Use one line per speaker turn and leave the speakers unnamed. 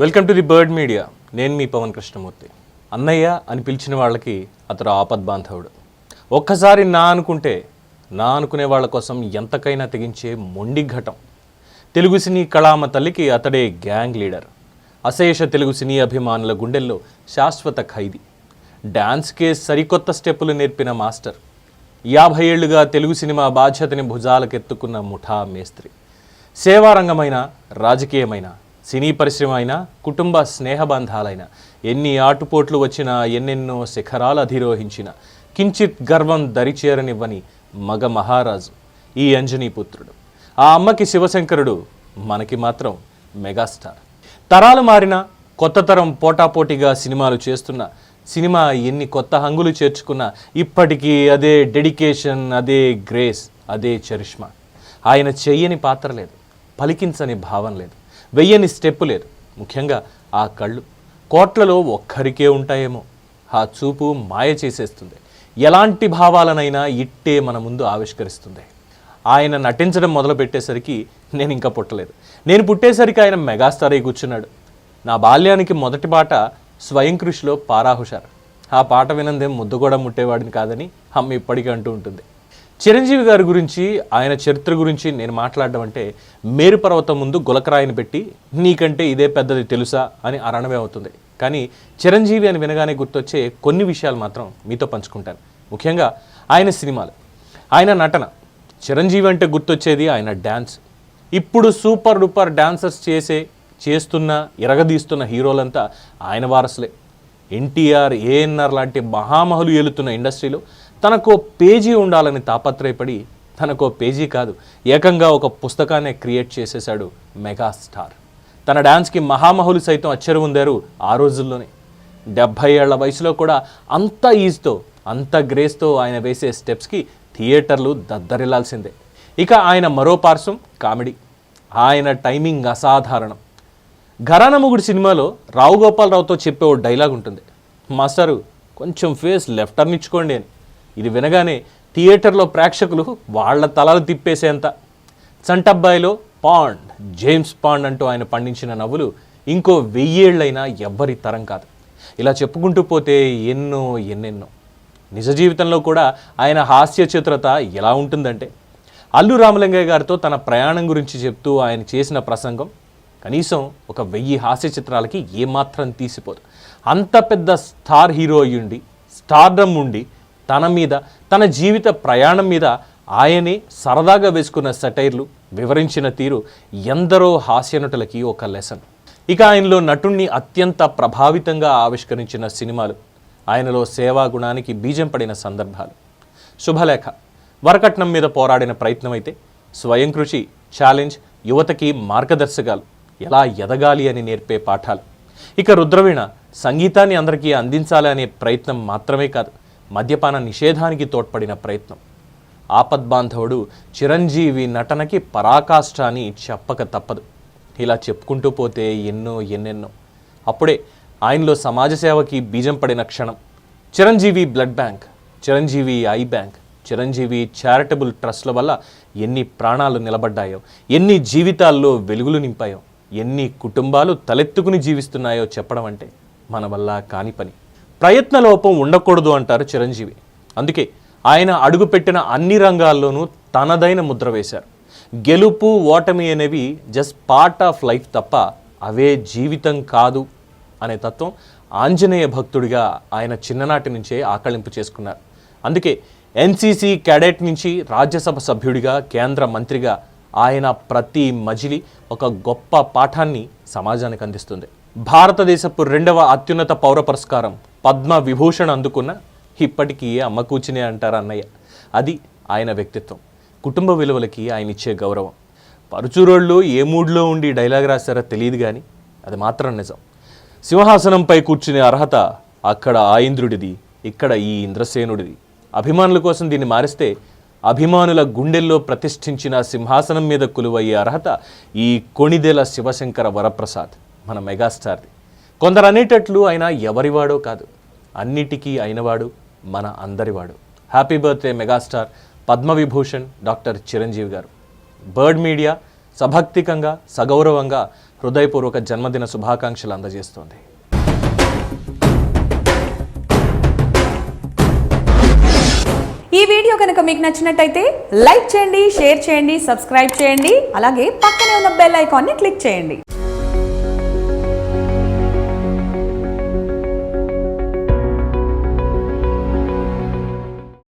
Welcome to the Bird Media. నేను మీ పవన్ కృష్ణమూర్తి. అన్నయ్య అని పిలిచిన వాళ్ళకి అతడు ఆపద్బాంధవుడు ఒక్కసారి నా అనుకుంటే నా అనుకునే వాళ్ళ కోసం ఎంతకైనా తెగించే మొండి ఘటం. తెలుగు సినీ కళామ తల్లికి అతడే గ్యాంగ్ లీడర్. అశేష తెలుగు సినీ అభిమానుల గుండెల్లో శాశ్వత ఖైదీ. డాన్స్కే సరికొత్త స్టెప్పులు నేర్పిన మాస్టర్. యాభై ఏళ్ళుగా తెలుగు సినిమా బాధ్యతని భుజాలకెత్తుకున్న ముఠా మేస్త్రి. సేవారంగమైన రాజకీయమైన సినీ పరిశ్రమ అయినా కుటుంబ స్నేహబంధాలైనా ఎన్ని ఆటుపోట్లు వచ్చినా ఎన్నెన్నో శిఖరాలు అధిరోహించిన కించిత్ గర్వం దరిచేరనివ్వని మగ మహారాజు ఈ అంజనీపుత్రుడు ఆ అమ్మకి శివశంకరుడు మనకి మాత్రం మెగాస్టార్. తరాలు మారిన కొత్త తరం పోటాపోటీగా సినిమాలు చేస్తున్న సినిమా ఎన్ని కొత్త హంగులు చేర్చుకున్నా ఇప్పటికీ అదే డెడికేషన్ అదే గ్రేస్ అదే చరిష్మా. ఆయన చెయ్యని పాత్ర లేదు పలికించని భావం లేదు. వెయ్యని స్టెప్ లేదు. ముఖ్యంగా ఆ కళ్ళు. కోట్లలో ఒక్కరికే ఉంటాయేమో. ఆ చూపు మాయ చేసేస్తుంది. ఎలాంటి భావాలనైనా ఇట్టే మన ముందు ఆవిష్కరిస్తుంది. ఆయన నటించడం మొదలు పెట్టేసరికి నేను ఇంకా పుట్టలేదు. నేను పుట్టేసరికి ఆయన మెగాస్టార్ అయి కూర్చున్నాడు. నా బాల్యానికి మొదటి పాట స్వయం కృషిలో పారాహుషార్. ఆ పాట వినందే ముద్దు కూడా ముట్టేవాడిని కాదని అమ్మ ఇప్పటికీ అంటూ ఉంటుంది. చిరంజీవి గారి గురించి ఆయన చరిత్ర గురించి నేను మాట్లాడడం అంటే మేరు పర్వతం ముందు గులకరాయిని పెట్టి నీకంటే ఇదే పెద్దది తెలుసా? అని అరణమే అవుతుంది. కానీ చిరంజీవి అని వినగానే గుర్తొచ్చే కొన్ని విషయాలు మాత్రం మీతో పంచుకుంటాను. ముఖ్యంగా ఆయన సినిమాలు. ఆయన నటన. చిరంజీవి అంటే గుర్తొచ్చేది ఆయన డ్యాన్స్ ఇప్పుడు సూపర్ డూపర్ డ్యాన్సర్స్ చేసే చేస్తున్న ఇరగదీస్తున్న హీరోలంతా ఆయన వారసులే. ఎన్టీఆర్ ఏఎన్ఆర్ లాంటి మహామహులు ఏలుతున్న ఇండస్ట్రీలో తనకో పేజీ ఉండాలని తాపత్రయపడి తనకో పేజీ కాదు ఏకంగా ఒక పుస్తకాన్ని క్రియేట్ చేసేశాడు మెగాస్టార్. తన డాన్స్కి మహామహులు సైతం అచ్చరు ఉందారు ఆ రోజుల్లోనే. డెబ్భై ఏళ్ళ వయసులో కూడా అంత ఈజ్తో అంత గ్రేస్తో ఆయన వేసే స్టెప్స్కి థియేటర్లు దద్దరిల్లాల్సిందే. ఇక ఆయన మరో పార్శ్వం కామెడీ. ఆయన టైమింగ్ అసాధారణం. ఘరానముగుడి సినిమాలో రావు గోపాలరావుతో చెప్పే ఓ డైలాగ్ ఉంటుంది మాస్టారు కొంచెం ఫేస్ లెఫ్ట్ అర్నిచ్చుకోండి అని. ఇది వినగానే థియేటర్లో ప్రేక్షకులు వాళ్ళ తలలు తిప్పేసేంత. చంటబ్బాయిలో పాండ్ జేమ్స్ పాండ్ అంటూ ఆయన పండించిన నవ్వులు ఇంకో వెయ్యేళ్ళైనా ఎవ్వరి తరం కాదు. ఇలా చెప్పుకుంటూ పోతే ఎన్నో ఎన్నెన్నో. నిజ జీవితంలో కూడా ఆయన హాస్య చిత్రత ఎలా ఉంటుందంటే అల్లు రామలింగయ్య గారితో తన ప్రయాణం గురించి చెప్తూ ఆయన చేసిన ప్రసంగం కనీసం ఒక వెయ్యి హాస్య చిత్రాలకి ఏమాత్రం తీసిపోదు. అంత పెద్ద స్టార్ హీరో అయ్యుండి స్టార్డమ్ ఉండి తన మీద తన జీవిత ప్రయాణం మీద ఆయనే సరదాగా వేసుకున్న సెటైర్లు వివరించిన తీరు ఎందరో హాస్యనటులకి ఒక లెసన్. ఇక ఆయనలో నటుణ్ణి అత్యంత ప్రభావితంగా ఆవిష్కరించిన సినిమాలు ఆయనలో సేవా గుణానికి బీజం పడిన సందర్భాలు. శుభలేఖ. వరకట్నం మీద పోరాడిన ప్రయత్నం అయితే స్వయం కృషి ఛాలెంజ్ యువతకి మార్గదర్శకాలు ఎలా ఎదగాలి అని నేర్పే పాఠాలు. ఇక రుద్రవీణ సంగీతాన్ని అందరికీ అందించాలి అనే ప్రయత్నం మాత్రమే కాదు మద్యపాన నిషేధానికి తోడ్పడిన ప్రయత్నం. ఆపద్బాంధవుడు చిరంజీవి నటనకి పరాకాష్ఠ అని చెప్పక తప్పదు. ఇలా చెప్పుకుంటూ పోతే ఎన్నో ఎన్నెన్నో. అప్పుడే ఆయనలో సమాజ సేవకి బీజం పడిన క్షణం. Chiranjeevi blood bank Chiranjeevi eye bank Chiranjeevi charitable ట్రస్ట్ల వల్ల ఎన్ని ప్రాణాలు నిలబడ్డాయో ఎన్ని జీవితాల్లో వెలుగులు నింపాయో ఎన్ని కుటుంబాలు తలెత్తుకుని జీవిస్తున్నాయో చెప్పడం అంటే మన వల్ల కాని పని. ప్రయత్న లోపం ఉండకూడదు అంటారు చిరంజీవి. అందుకే ఆయన అడుగుపెట్టిన అన్ని రంగాల్లోనూ తనదైన ముద్ర వేశారు. గెలుపు ఓటమి అనేవి జస్ట్ పార్ట్ ఆఫ్ లైఫ్ తప్ప అవే జీవితం కాదు అనే తత్వం ఆంజనేయ భక్తుడిగా ఆయన చిన్ననాటి నుంచే ఆకళింపు చేసుకున్నారు. అందుకే ఎన్సీసీ క్యాడెట్ నుంచి రాజ్యసభ సభ్యుడిగా కేంద్ర మంత్రిగా ఆయన ప్రతి మజిలి ఒక గొప్ప పాఠాన్ని సమాజానికి అందిస్తుంది. భారతదేశపు రెండవ అత్యున్నత పౌర పురస్కారం పద్మ విభూషణ్ అందుకున్న ఇప్పటికీ అమ్మ కూర్చునే అంటారు అన్నయ్య? అది ఆయన వ్యక్తిత్వం. కుటుంబ విలువలకి ఆయన ఇచ్చే గౌరవం. పరుచూరోళ్ళు ఏ మూడ్లో ఉండి డైలాగ్ రాశారో తెలియదు కానీ అది మాత్రం నిజం. సింహాసనంపై కూర్చునే అర్హత అక్కడ ఆ ఇంద్రుడిది ఇక్కడ ఈ ఇంద్రసేనుడిది. అభిమానుల కోసం దీన్ని మారిస్తే అభిమానుల గుండెల్లో ప్రతిష్ఠించిన సింహాసనం మీద కొలువయ్యే అర్హత ఈ కొణిదెల శివశంకర వరప్రసాద్. మన మెగాస్టార్ది. కొందరు అనేటట్లు ఆయన ఎవరివాడో కాదు అన్నిటికీ అయినవాడు మన అందరివాడు. Happy birthday megastar Padma Vibhushan doctor Chiranjeevi garu. Bird Media సభక్తికంగా సగౌరవంగా హృదయపూర్వక జన్మదిన శుభాకాంక్షలు అందజేస్తోంది.
ఈ వీడియో కనుక మీకు నచ్చినట్టయితే లైక్ చేయండి షేర్ చేయండి సబ్స్క్రైబ్ చేయండి అలాగే పక్కనే ఉన్న బెల్ ఐకాన్ని క్లిక్ చేయండి.